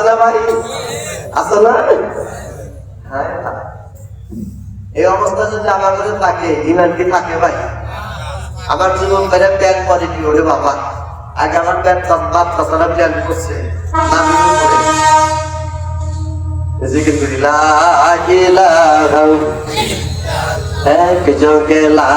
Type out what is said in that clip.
আসলে ভাই আসলে হ্যাঁ এই অবস্থা যদি আমার কাছে থাকে, ইমান কি থাকে ভাই? আমার জীবন বেড়ে প্যান পরে কি ওরে বাবা। আগে আমার প্যান বাপ তাছাড়া প্যান করছে। জিকির করি? লা ইলাহা এক যোগে লা